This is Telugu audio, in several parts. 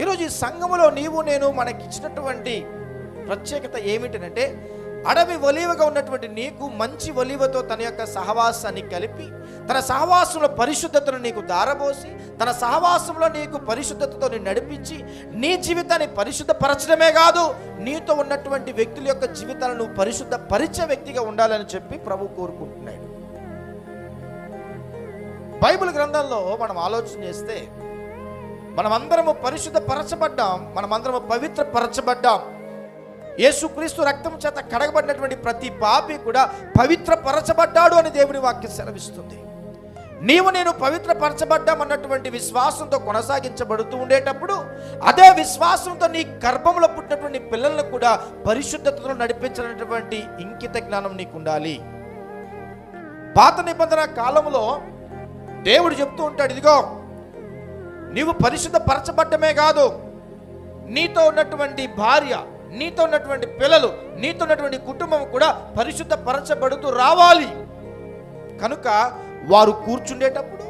ఈరోజు ఈ సంఘములో నీవు నేను మనకి ఇచ్చినటువంటి ప్రత్యేకత ఏమిటంటే అడవి ఒలివగా ఉన్నటువంటి నీకు మంచి ఒలివతో తన యొక్క సహవాసాన్ని కలిపి తన సహవాసంలో పరిశుద్ధతను నీకు దారబోసి తన సహవాసంలో నీకు పరిశుద్ధతతో నడిపించి నీ జీవితాన్ని పరిశుద్ధపరచడమే కాదు నీతో ఉన్నటువంటి వ్యక్తుల యొక్క జీవితాలను నువ్వు పరిశుద్ధ పరిచే వ్యక్తిగా ఉండాలని చెప్పి ప్రభు కోరుకుంటున్నాడు. బైబిల్ గ్రంథంలో మనం ఆలోచన చేస్తే మనమందరము పరిశుద్ధ పరచబడ్డాం మనమందరము పవిత్ర పరచబడ్డాం యేసుక్రీస్తు రక్తం చేత కడగబడినటువంటి ప్రతి పాపి కూడా పవిత్ర పరచబడ్డాడు అని దేవుని వాక్యం సెలవిస్తుంది. నీవు నేను పవిత్ర పరచబడ్డామన్నటువంటి విశ్వాసంతో కొనసాగించబడుతూ ఉండేటప్పుడు అదే విశ్వాసంతో నీ గర్భంలో పుట్టినటువంటి పిల్లలను కూడా పరిశుద్ధతలో నడిపించినటువంటి ఇంకిత జ్ఞానం నీకు ఉండాలి పాత నిబంధన కాలంలో దేవుడు చెప్తూ ఉంటాడు ఇదిగో నీవు పరిశుద్ధపరచబడ్డమే కాదు. నీతో ఉన్నటువంటి భార్య నీతో ఉన్నటువంటి పిల్లలు నీతో ఉన్నటువంటి కుటుంబం కూడా పరిశుద్ధపరచబడుతూ రావాలి. కనుక వారు కూర్చుండేటప్పుడు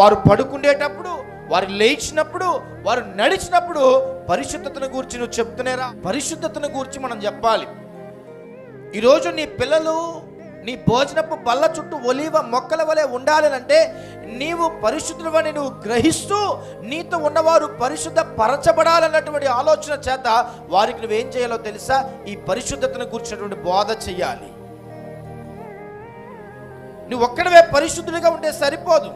వారు పడుకుండేటప్పుడు వారు లేచినప్పుడు వారు నడిచినప్పుడు పరిశుద్ధతను గూర్చి నువ్వు చెప్తున్నారా పరిశుద్ధతను గూర్చి మనం చెప్పాలి. ఈరోజు నీ పిల్లలు నీ భోజనపు బల్ల చుట్టూ ఒలివ మొక్కల వలె ఉండాలనంటే నీవు పరిశుద్ధులవని నువ్వు గ్రహిస్తూ నీతో ఉన్నవారు పరిశుద్ధ పరచబడాలన్నటువంటి ఆలోచన చేత వారికి నువ్వేం చేయాలో తెలుసా? ఈ పరిశుద్ధతను కూర్చున్నటువంటి బోధ చెయ్యాలి. నువ్వు ఒక్కడవే పరిశుద్ధుడిగా ఉంటే సరిపోదు.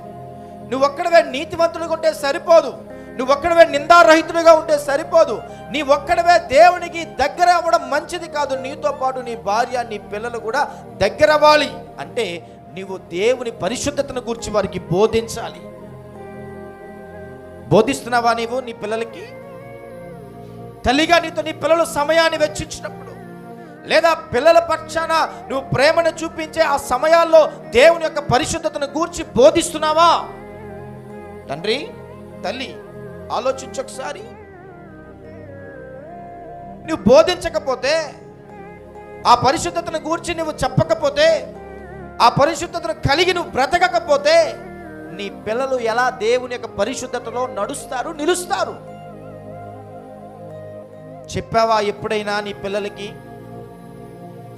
నువ్వు ఒక్కడవే నీతివంతుడిగా ఉంటే సరిపోదు. నువ్వు ఒక్కడవే నిందారహితుడిగా ఉంటే సరిపోదు. నీ ఒక్కడవే దేవునికి దగ్గర అవ్వడం మంచిది కాదు. నీతో పాటు నీ భార్య నీ పిల్లలు కూడా దగ్గర అవ్వాలి అంటే నీవు దేవుని పరిశుద్ధతను గురించి వారికి బోధించాలి. బోధిస్తున్నావా నీవు నీ పిల్లలకి? తల్లిగా నీతో నీ పిల్లలు సమయాన్ని వెచ్చించినప్పుడు లేదా పిల్లల పక్షాన నువ్వు ప్రేమను చూపించే ఆ సమయాల్లో దేవుని యొక్క పరిశుద్ధతను గూర్చి బోధిస్తున్నావా? తండ్రి తల్లి ఆలోచించు ఒకసారి నువ్వు బోధించకపోతే ఆ పరిశుద్ధతను గూర్చి నువ్వు చెప్పకపోతే ఆ పరిశుద్ధతను కలిగి నువ్వు బ్రతకకపోతే నీ పిల్లలు ఎలా దేవుని యొక్క పరిశుద్ధతలో నడుస్తారు నిలుస్తారు. చెప్పావా ఎప్పుడైనా నీ పిల్లలకి?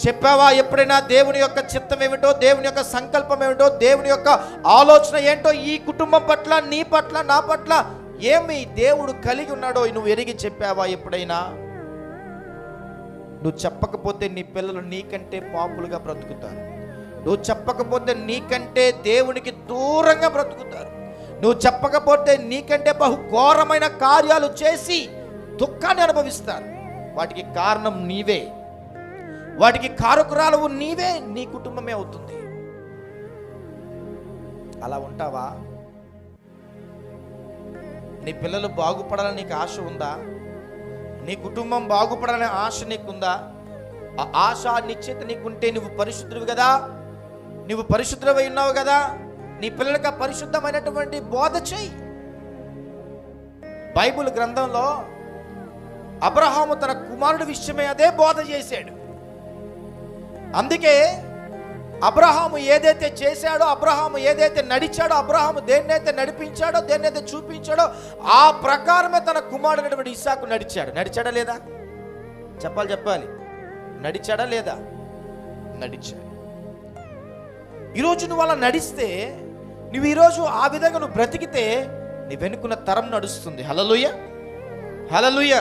చెప్పావా ఎప్పుడైనా దేవుని యొక్క చిత్తం ఏమిటో దేవుని యొక్క సంకల్పం ఏమిటో దేవుని యొక్క ఆలోచన ఏంటో ఈ కుటుంబం పట్ల నీ పట్ల నా పట్ల ఏమి దేవుడు కలిగి ఉన్నాడో నువ్వు ఎరిగి చెప్పావా ఎప్పుడైనా? నువ్వు చెప్పకపోతే నీ పిల్లలు నీకంటే పాపులుగా బ్రతుకుతారు. నువ్వు చెప్పకపోతే నీకంటే దేవునికి దూరంగా బ్రతుకుతారు. నువ్వు చెప్పకపోతే నీకంటే బహు ఘోరమైన కార్యాలు చేసి దుఃఖాన్ని అనుభవిస్తారు. వాటికి కారణం నీవే. వాటికి కారకురాలవు నీవే. నీ కుటుంబమే అవుతుంది. అలా ఉంటావా? నీ పిల్లలు బాగుపడాలని నీకు ఆశ ఉందా? నీ కుటుంబం బాగుపడాలనే ఆశ నీకుందా? ఆ ఆశ నిశ్చిత నీకుంటే నువ్వు పరిశుద్ధుడు కదా? నువ్వు పరిశుద్ధమై ఉన్నావు కదా? నీ పిల్లలకు ఆ పరిశుద్ధమైనటువంటి బోధ చేయి బైబిల్ గ్రంథంలో అబ్రహాము తన కుమారుడి విషయమే అదే బోధ చేశాడు. అందుకే అబ్రహాము ఏదైతే చేశాడో అబ్రహాము ఏదైతే నడిచాడో అబ్రహాము దేన్నైతే నడిపించాడో దేన్నైతే చూపించాడో ఆ ప్రకారమే తన కుమారుడైనటువంటి ఇసాకు నడిచాడు. నడిచాడా లేదా? చెప్పాలి చెప్పాలి. నడిచాడా లేదా? నడిచాడు. ఈరోజు నువ్వు అలా నడిస్తే నువ్వు ఈరోజు ఆ విధంగా నువ్వు బ్రతికితే నీ వెనుకున్న తరం నడుస్తుంది. హలలుయ హలలుయ